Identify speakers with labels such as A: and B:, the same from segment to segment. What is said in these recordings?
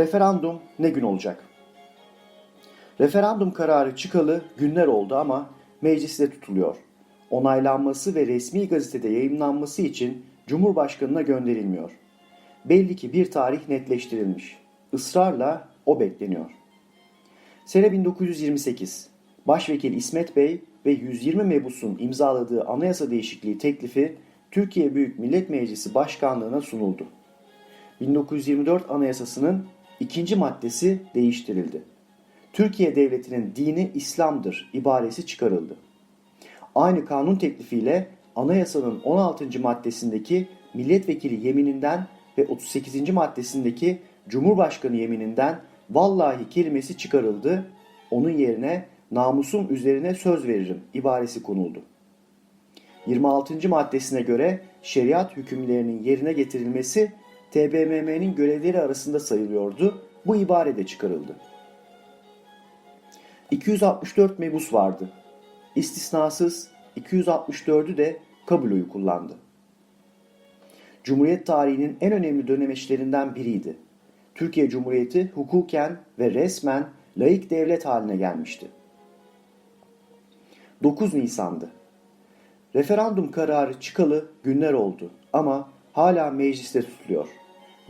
A: Referandum ne gün olacak? Referandum kararı çıkalı günler oldu ama mecliste tutuluyor. Onaylanması ve resmi gazetede yayımlanması için Cumhurbaşkanına gönderilmiyor. Belli ki bir tarih netleştirilmiş. Israrla o bekleniyor. Sene 1928. Başvekil İsmet Bey ve 120 mebusun imzaladığı anayasa değişikliği teklifi Türkiye Büyük Millet Meclisi Başkanlığına sunuldu. 1924 Anayasası'nın ikinci maddesi değiştirildi. Türkiye Devleti'nin dini İslam'dır ibaresi çıkarıldı. Aynı kanun teklifiyle anayasanın 16. maddesindeki milletvekili yemininden ve 38. maddesindeki Cumhurbaşkanı yemininden vallahi kelimesi çıkarıldı. Onun yerine namusum üzerine söz veririm ibaresi konuldu. 26. maddesine göre şeriat hükümlerinin yerine getirilmesi TBMM'nin görevleri arasında sayılıyordu. Bu ibare de çıkarıldı. 264 mebus vardı. İstisnasız 264'ü de kabul oyu kullandı. Cumhuriyet tarihinin en önemli dönemeçlerinden biriydi. Türkiye Cumhuriyeti hukuken ve resmen laik devlet haline gelmişti. 9 Nisan'dı. Referandum kararı çıkalı günler oldu ama hala mecliste tutuluyor.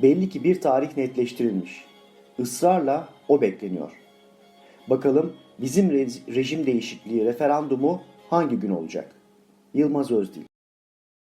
A: Belli ki bir tarih netleştirilmiş. Israrla o bekleniyor. Bakalım bizim re- rejim değişikliği referandumu hangi gün olacak? Yılmaz Özdil